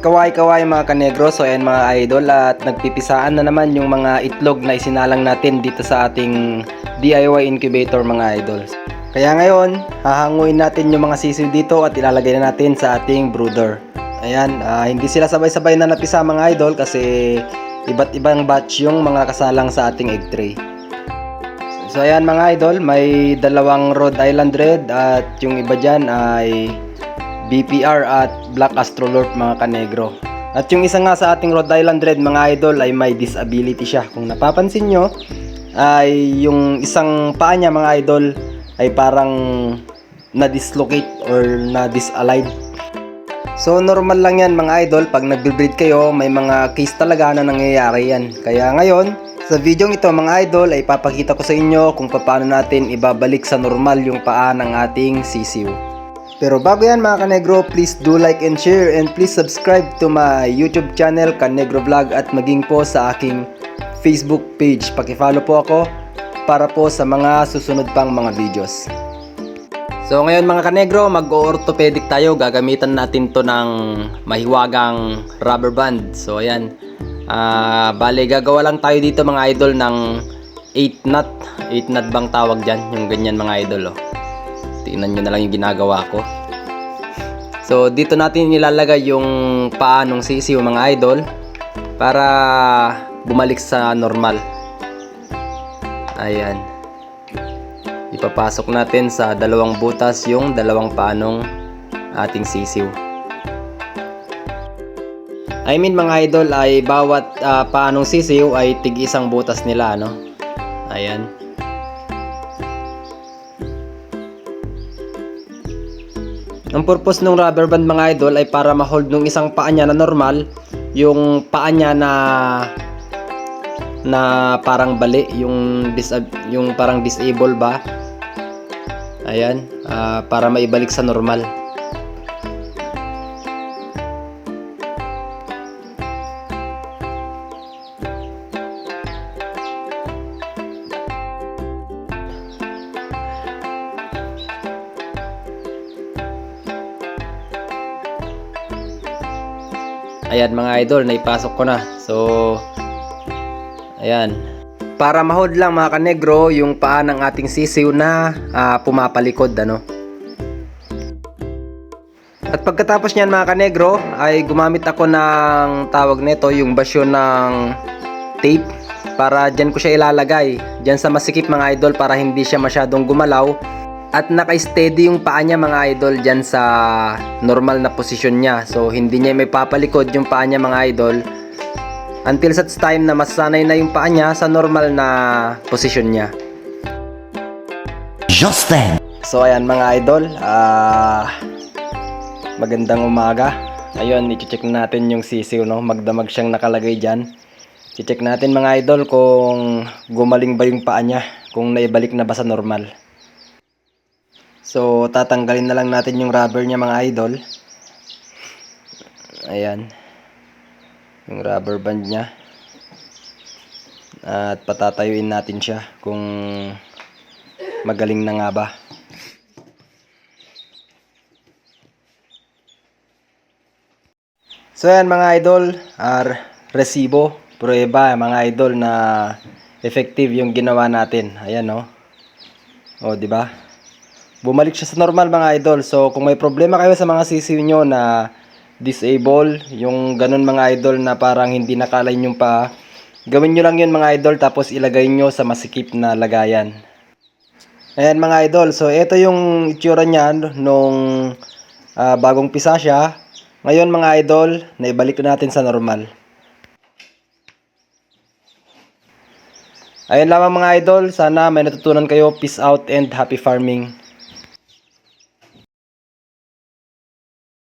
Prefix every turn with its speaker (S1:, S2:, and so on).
S1: Kaway-kaway mga kanegro, so ayan mga idol at nagpipisaan na naman yung mga itlog na isinalang natin dito sa ating DIY incubator mga idol. Kaya ngayon, hahanguin natin yung mga sisiw dito at ilalagay na natin sa ating brooder. Ayan, ah, hindi sila sabay-sabay na napisa mga idol kasi iba't ibang batch yung mga kasalang sa ating egg tray. So ayan mga idol, may dalawang Rhode Island Red at yung iba dyan ay BPR at Black Astrolorp mga kanegro. At yung isa nga sa ating Rhode Island Red mga idol ay may disability siya. Kung napapansin nyo, ay yung isang paa niya mga idol ay parang na-dislocate or na-disaligned. So normal lang yan mga idol, pag nagbe-breed kayo, may mga case talaga na nangyayari yan. Kaya ngayon, sa video ito mga idol ay papakita ko sa inyo kung paano natin ibabalik sa normal yung paa ng ating sisiw. Pero bago yan mga kanegro, please do like and share and please subscribe to my YouTube channel Kanegro Vlog at maging po sa aking Facebook page. Pakifollow po ako para po sa mga susunod pang mga videos. So ngayon mga kanegro, mag-orthopedic tayo. Gagamitan natin to ng mahiwagang rubber band. So ayan. Ah, bale gagawa lang tayo dito mga idol ng 8 knot. 8 knot bang tawag dyan? Yung ganyan mga idol oh. Tingnan nyo na lang yung ginagawa ko. So, dito natin nilalagay yung paa ng sisiw mga idol para bumalik sa normal. Ayan. Ipapasok natin sa dalawang butas yung dalawang paanong ating sisiw. I mean mga idol ay bawat uh, paanong sisiw ay tig isang butas nila no. Ayan. Ang purpose ng rubber band mga idol ay para ma-hold nung isang paa niya na normal, yung paa niya na na parang bali, yung disab yung parang disable ba? Ayan, ah, para maibalik sa normal. Ayan mga idol, naipasok ko na. So, ayan. Para ma-hold lang mga kanegro yung paa ng ating sisiw na ah, pumapalikod ano. At pagkatapos niyan mga kanegro ay gumamit ako ng tawag nito yung basyon ng tape para dyan ko siya ilalagay. Dyan sa masikip mga idol para hindi siya masyadong gumalaw at naka-steady yung paa niya mga idol dyan sa normal na posisyon niya. So hindi niya may papalikod yung paa niya mga idol until such time na masanay na yung paa niya sa normal na posisyon niya.
S2: Just then.
S1: So ayan mga idol, ah magandang umaga. Ayun, i-check na natin yung sisiw no, magdamag siyang nakalagay diyan. I-check natin mga idol kung gumaling ba yung paa niya, kung naibalik na ba sa normal. So, tatanggalin na lang natin yung rubber niya mga idol. Ayan. Yung rubber band niya. At patatayuin natin siya kung magaling na nga ba. So ayan mga idol, ar resibo, prueba mga idol na effective yung ginawa natin. Ayan no. Oh, di ba? Bumalik siya sa normal mga idol. So, kung may problema kayo sa mga sisiw nyo na disable, yung ganun mga idol na parang hindi nakaline yung paa, gawin nyo lang yun mga idol tapos ilagay nyo sa masikip na lagayan. Ayan mga idol, so ito yung itsura niyan nung ah, bagong pisa siya. Ngayon mga idol, naibalik na natin sa normal. Ayun lamang mga idol, sana may natutunan kayo. Peace out and happy farming.